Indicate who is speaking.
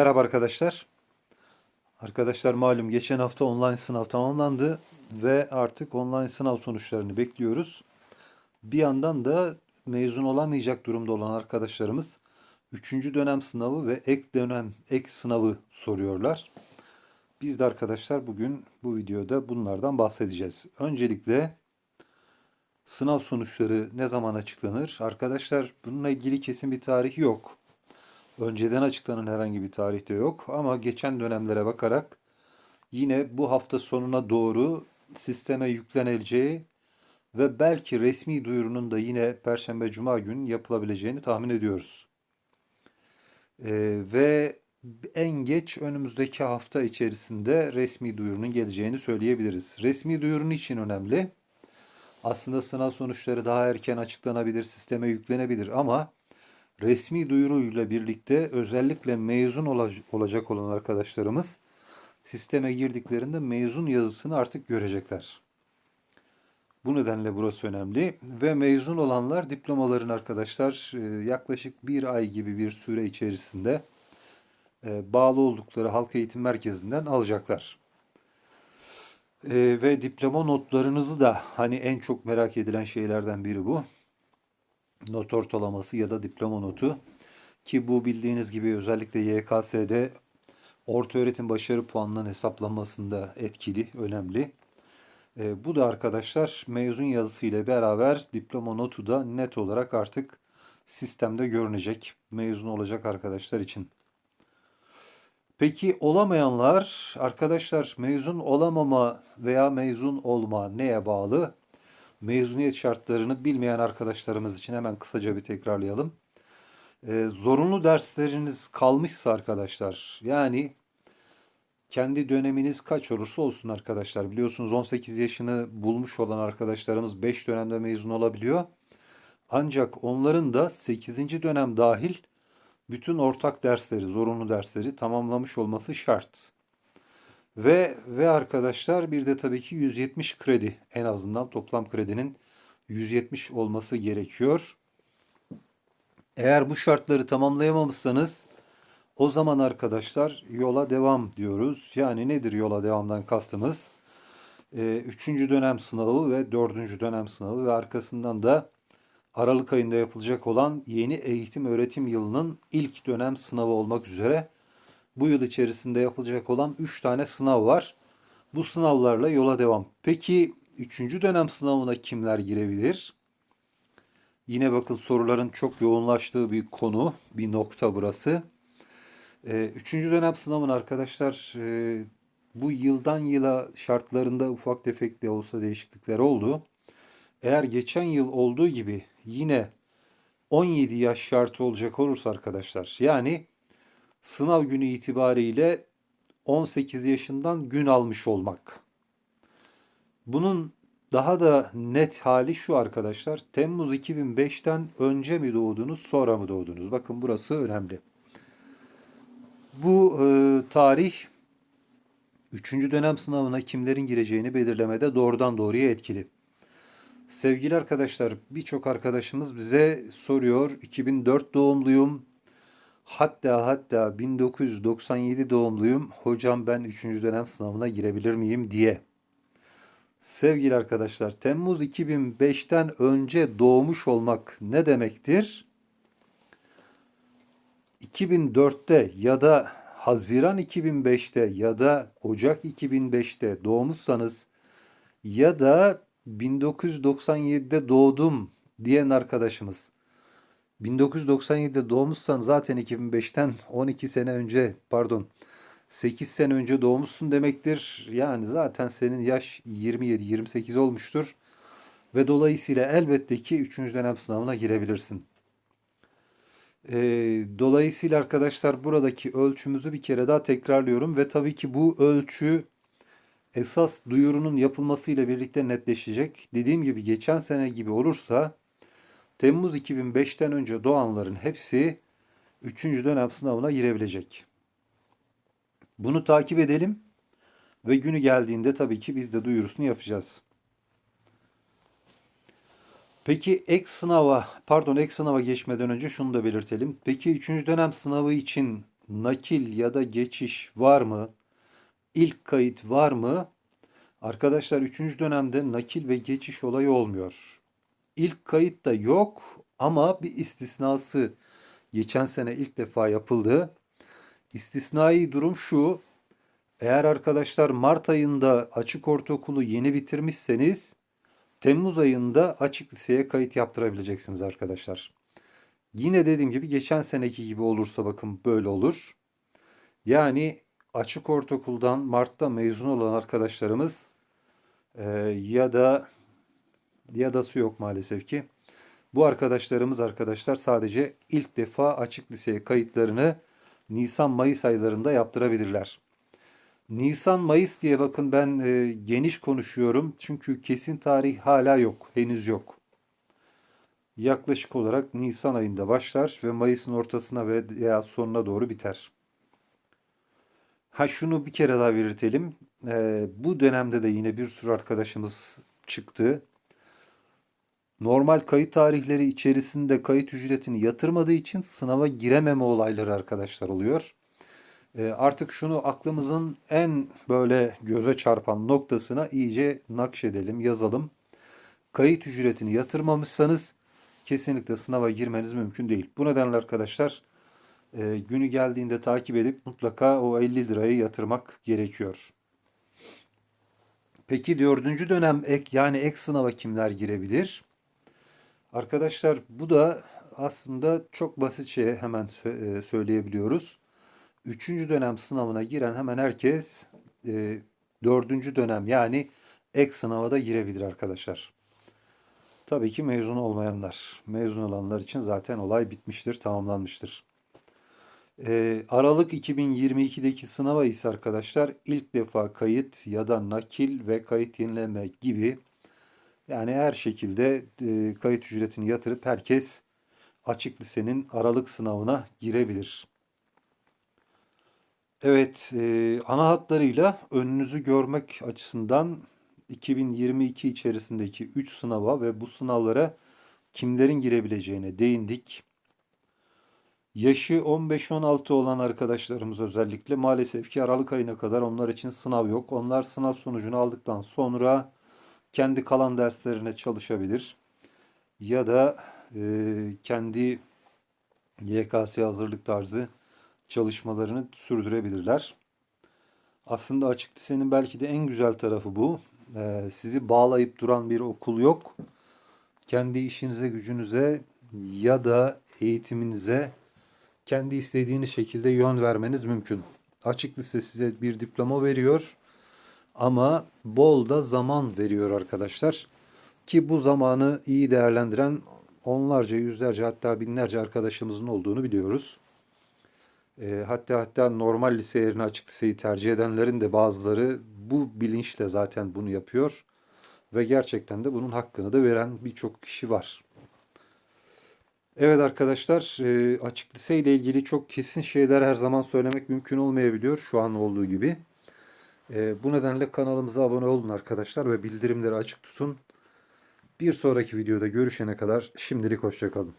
Speaker 1: Merhaba arkadaşlar. Arkadaşlar malum geçen hafta online sınav tamamlandı ve artık online sınav sonuçlarını bekliyoruz. Bir yandan da mezun olamayacak durumda olan arkadaşlarımız 3. dönem sınavı ve ek dönem ek sınavı soruyorlar. Biz de arkadaşlar bugün bu videoda bunlardan bahsedeceğiz. Öncelikle sınav sonuçları ne zaman açıklanır? Arkadaşlar bununla ilgili kesin bir tarih yok. Önceden açıklanan herhangi bir tarihte yok ama geçen dönemlere bakarak yine bu hafta sonuna doğru sisteme yüklenileceği ve belki resmi duyurunun da yine Perşembe Cuma gün yapılabileceğini tahmin ediyoruz. Ee, ve en geç önümüzdeki hafta içerisinde resmi duyurunun geleceğini söyleyebiliriz. Resmi duyurun için önemli. Aslında sınav sonuçları daha erken açıklanabilir, sisteme yüklenebilir ama resmi duyuruyla birlikte özellikle mezun ola- olacak olan arkadaşlarımız sisteme girdiklerinde mezun yazısını artık görecekler. Bu nedenle burası önemli ve mezun olanlar diplomalarını arkadaşlar e, yaklaşık bir ay gibi bir süre içerisinde e, bağlı oldukları halk eğitim merkezinden alacaklar. E, ve diploma notlarınızı da hani en çok merak edilen şeylerden biri bu not ortalaması ya da diploma notu ki bu bildiğiniz gibi özellikle YKS'de orta öğretim başarı puanının hesaplanmasında etkili, önemli. E, bu da arkadaşlar mezun yazısı ile beraber diploma notu da net olarak artık sistemde görünecek mezun olacak arkadaşlar için. Peki olamayanlar arkadaşlar mezun olamama veya mezun olma neye bağlı? Mezuniyet şartlarını bilmeyen arkadaşlarımız için hemen kısaca bir tekrarlayalım. Ee, zorunlu dersleriniz kalmışsa arkadaşlar yani kendi döneminiz kaç olursa olsun arkadaşlar. Biliyorsunuz 18 yaşını bulmuş olan arkadaşlarımız 5 dönemde mezun olabiliyor. Ancak onların da 8. dönem dahil bütün ortak dersleri, zorunlu dersleri tamamlamış olması şart. Ve ve arkadaşlar bir de tabii ki 170 kredi en azından toplam kredinin 170 olması gerekiyor. Eğer bu şartları tamamlayamamışsanız o zaman arkadaşlar yola devam diyoruz. Yani nedir yola devamdan kastımız? Ee, üçüncü dönem sınavı ve dördüncü dönem sınavı ve arkasından da Aralık ayında yapılacak olan yeni eğitim öğretim yılının ilk dönem sınavı olmak üzere bu yıl içerisinde yapılacak olan 3 tane sınav var. Bu sınavlarla yola devam. Peki 3. dönem sınavına kimler girebilir? Yine bakın soruların çok yoğunlaştığı bir konu, bir nokta burası. Ee, üçüncü dönem sınavın arkadaşlar e, bu yıldan yıla şartlarında ufak tefek de olsa değişiklikler oldu. Eğer geçen yıl olduğu gibi yine 17 yaş şartı olacak olursa arkadaşlar yani sınav günü itibariyle 18 yaşından gün almış olmak. Bunun daha da net hali şu arkadaşlar. Temmuz 2005'ten önce mi doğdunuz, sonra mı doğdunuz? Bakın burası önemli. Bu e, tarih 3. dönem sınavına kimlerin gireceğini belirlemede doğrudan doğruya etkili. Sevgili arkadaşlar, birçok arkadaşımız bize soruyor. 2004 doğumluyum. Hatta hatta 1997 doğumluyum. Hocam ben 3. dönem sınavına girebilir miyim diye. Sevgili arkadaşlar, Temmuz 2005'ten önce doğmuş olmak ne demektir? 2004'te ya da Haziran 2005'te ya da Ocak 2005'te doğmuşsanız ya da 1997'de doğdum diyen arkadaşımız 1997'de doğmuşsan zaten 2005'ten 12 sene önce pardon 8 sene önce doğmuşsun demektir. Yani zaten senin yaş 27-28 olmuştur. Ve dolayısıyla elbette ki 3. dönem sınavına girebilirsin. Ee, dolayısıyla arkadaşlar buradaki ölçümüzü bir kere daha tekrarlıyorum. Ve tabii ki bu ölçü esas duyurunun yapılmasıyla birlikte netleşecek. Dediğim gibi geçen sene gibi olursa Temmuz 2005'ten önce doğanların hepsi 3. dönem sınavına girebilecek. Bunu takip edelim ve günü geldiğinde tabii ki biz de duyurusunu yapacağız. Peki ek sınava, pardon ek sınava geçmeden önce şunu da belirtelim. Peki 3. dönem sınavı için nakil ya da geçiş var mı? İlk kayıt var mı? Arkadaşlar 3. dönemde nakil ve geçiş olayı olmuyor. İlk kayıt da yok ama bir istisnası geçen sene ilk defa yapıldı. İstisnai durum şu. Eğer arkadaşlar Mart ayında açık ortaokulu yeni bitirmişseniz Temmuz ayında açık liseye kayıt yaptırabileceksiniz arkadaşlar. Yine dediğim gibi geçen seneki gibi olursa bakın böyle olur. Yani açık ortaokuldan Mart'ta mezun olan arkadaşlarımız e, ya da ya da su yok maalesef ki. Bu arkadaşlarımız arkadaşlar sadece ilk defa açık liseye kayıtlarını Nisan-Mayıs aylarında yaptırabilirler. Nisan-Mayıs diye bakın ben e, geniş konuşuyorum. Çünkü kesin tarih hala yok. Henüz yok. Yaklaşık olarak Nisan ayında başlar ve Mayıs'ın ortasına veya sonuna doğru biter. Ha şunu bir kere daha belirtelim. E, bu dönemde de yine bir sürü arkadaşımız çıktı. Normal kayıt tarihleri içerisinde kayıt ücretini yatırmadığı için sınava girememe olayları arkadaşlar oluyor. E, artık şunu aklımızın en böyle göze çarpan noktasına iyice nakşedelim, yazalım. Kayıt ücretini yatırmamışsanız kesinlikle sınava girmeniz mümkün değil. Bu nedenle arkadaşlar e, günü geldiğinde takip edip mutlaka o 50 lirayı yatırmak gerekiyor. Peki dördüncü dönem ek yani ek sınava kimler girebilir? Arkadaşlar bu da aslında çok basit şey hemen e, söyleyebiliyoruz. Üçüncü dönem sınavına giren hemen herkes e, dördüncü dönem yani ek sınava da girebilir arkadaşlar. Tabii ki mezun olmayanlar. Mezun olanlar için zaten olay bitmiştir, tamamlanmıştır. E, Aralık 2022'deki sınava ise arkadaşlar ilk defa kayıt ya da nakil ve kayıt yenileme gibi yani her şekilde e, kayıt ücretini yatırıp herkes açık lisenin Aralık sınavına girebilir. Evet, e, ana hatlarıyla önünüzü görmek açısından 2022 içerisindeki 3 sınava ve bu sınavlara kimlerin girebileceğine değindik. Yaşı 15-16 olan arkadaşlarımız özellikle maalesef ki Aralık ayına kadar onlar için sınav yok. Onlar sınav sonucunu aldıktan sonra kendi kalan derslerine çalışabilir. Ya da e, kendi YKS hazırlık tarzı çalışmalarını sürdürebilirler. Aslında açık lisenin belki de en güzel tarafı bu. Ee, sizi bağlayıp duran bir okul yok. Kendi işinize, gücünüze ya da eğitiminize kendi istediğiniz şekilde yön vermeniz mümkün. Açık lise size bir diploma veriyor ama bol da zaman veriyor arkadaşlar. Ki bu zamanı iyi değerlendiren onlarca, yüzlerce hatta binlerce arkadaşımızın olduğunu biliyoruz. E, hatta hatta normal lise yerine açık liseyi tercih edenlerin de bazıları bu bilinçle zaten bunu yapıyor. Ve gerçekten de bunun hakkını da veren birçok kişi var. Evet arkadaşlar e, açık lise ile ilgili çok kesin şeyler her zaman söylemek mümkün olmayabiliyor şu an olduğu gibi. E, bu nedenle kanalımıza abone olun arkadaşlar ve bildirimleri açık tutun. Bir sonraki videoda görüşene kadar şimdilik hoşçakalın.